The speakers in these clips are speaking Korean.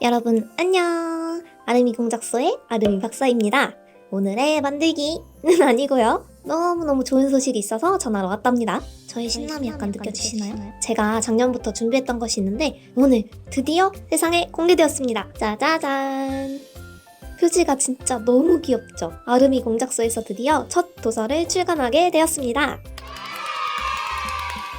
여러분 안녕. 아름이 공작소의 아름이 박사입니다. 오늘의 만들기는 아니고요. 너무너무 좋은 소식이 있어서 전화로 왔답니다. 저의 신남이 약간 느껴지시나요? 제가 작년부터 준비했던 것이 있는데 오늘 드디어 세상에 공개되었습니다. 짜자잔! 표지가 진짜 너무 귀엽죠? 아름이 공작소에서 드디어 첫 도서를 출간하게 되었습니다.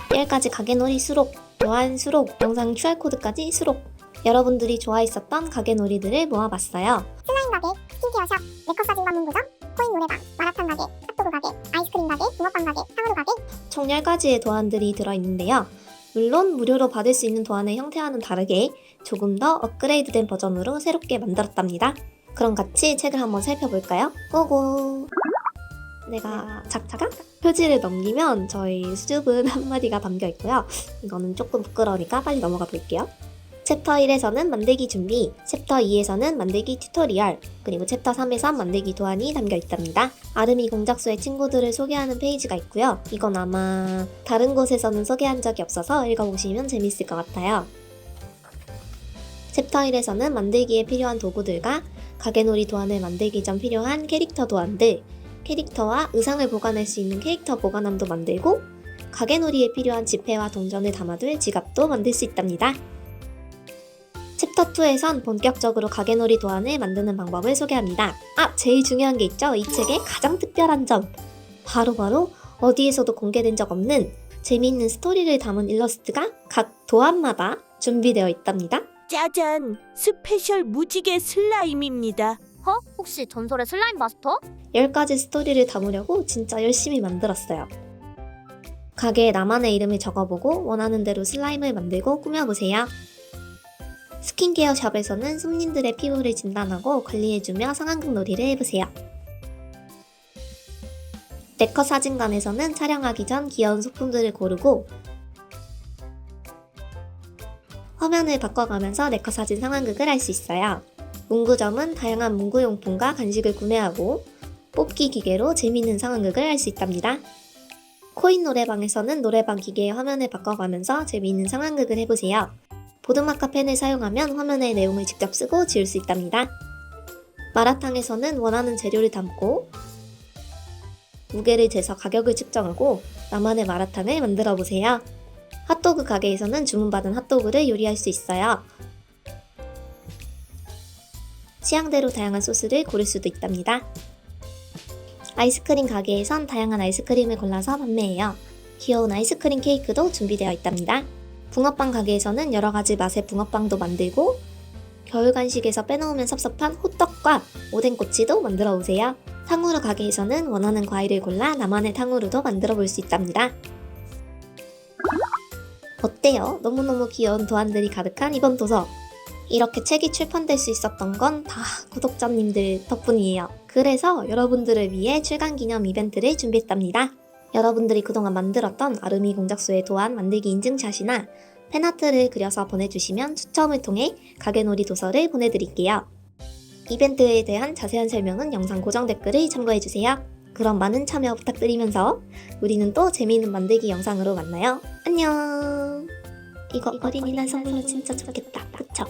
1까지 가게놀이 수록, 요한 수록, 영상 QR코드까지 수록 여러분들이 좋아했었던 가게놀이들을 모아봤어요. 슬라임 가게, 스킨케어 샵, 메이크업 사진 만문구점, 코인 노래방, 마라탕 가게, 핫도그 가게, 아이스크림 가게, 붕어빵 가게, 탕후루 가게, 총 10가지의 도안들이 들어있는데요. 물론 무료로 받을 수 있는 도안의 형태와는 다르게 조금 더 업그레이드된 버전으로 새롭게 만들었답니다. 그럼 같이 책을 한번 살펴볼까요? 고고! 내가 작작각 표지를 넘기면 저희 수줍은 한마디가 담겨 있고요. 이거는 조금 부끄러우니까 빨리 넘어가 볼게요. 챕터 1에서는 만들기 준비, 챕터 2에서는 만들기 튜토리얼, 그리고 챕터 3에선 만들기 도안이 담겨 있답니다. 아름이 공작소의 친구들을 소개하는 페이지가 있고요. 이건 아마 다른 곳에서는 소개한 적이 없어서 읽어보시면 재밌을 것 같아요. 챕터 1에서는 만들기에 필요한 도구들과 가게놀이 도안을 만들기 전 필요한 캐릭터 도안들, 캐릭터와 의상을 보관할 수 있는 캐릭터 보관함도 만들고 가게놀이에 필요한 지폐와 동전을 담아둘 지갑도 만들 수 있답니다. 챕터 2에선 본격적으로 가게놀이 도안을 만드는 방법을 소개합니다. 아, 제일 중요한 게 있죠? 이 책의 가장 특별한 점. 바로 바로 어디에서도 공개된 적 없는 재미있는 스토리를 담은 일러스트가 각 도안마다 준비되어 있답니다. 짜잔! 스페셜 무지개 슬라임입니다. 어? 혹시 전설의 슬라임 마스터? 10가지 스토리를 담으려고 진짜 열심히 만들었어요. 가게에 나만의 이름을 적어보고 원하는 대로 슬라임을 만들고 꾸며보세요. 스킨케어 샵에서는 손님들의 피부를 진단하고 관리해주며 상황극 놀이를 해보세요. 네컷 사진관에서는 촬영하기 전 귀여운 소품들을 고르고 화면을 바꿔가면서 네컷 사진 상황극을 할 수 있어요. 문구점은 다양한 문구용품과 간식을 구매하고 뽑기 기계로 재미있는 상황극을 할 수 있답니다. 코인 노래방에서는 노래방 기계의 화면을 바꿔가면서 재미있는 상황극을 해보세요. 보드마카 펜을 사용하면 화면의 내용을 직접 쓰고 지울 수 있답니다. 마라탕에서는 원하는 재료를 담고 무게를 재서 가격을 측정하고 나만의 마라탕을 만들어 보세요. 핫도그 가게에서는 주문받은 핫도그를 요리할 수 있어요. 취향대로 다양한 소스를 고를 수도 있답니다. 아이스크림 가게에선 다양한 아이스크림을 골라서 판매해요. 귀여운 아이스크림 케이크도 준비되어 있답니다. 붕어빵 가게에서는 여러 가지 맛의 붕어빵도 만들고 겨울 간식에서 빼놓으면 섭섭한 호떡과 오뎅꼬치도 만들어 오세요. 탕후루 가게에서는 원하는 과일을 골라 나만의 탕후루도 만들어 볼 수 있답니다. 어때요? 너무너무 귀여운 도안들이 가득한 이번 도서. 이렇게 책이 출판될 수 있었던 건 다 구독자님들 덕분이에요. 그래서 여러분들을 위해 출간 기념 이벤트를 준비했답니다. 여러분들이 그동안 만들었던 아르미 공작소의 도안 만들기 인증샷이나 팬아트를 그려서 보내주시면 추첨을 통해 가게놀이 도서를 보내드릴게요. 이벤트에 대한 자세한 설명은 영상 고정 댓글을 참고해주세요. 그럼 많은 참여 부탁드리면서 우리는 또 재미있는 만들기 영상으로 만나요. 안녕! 이거 어린이날 선물로 진짜 좋겠다. 그쵸?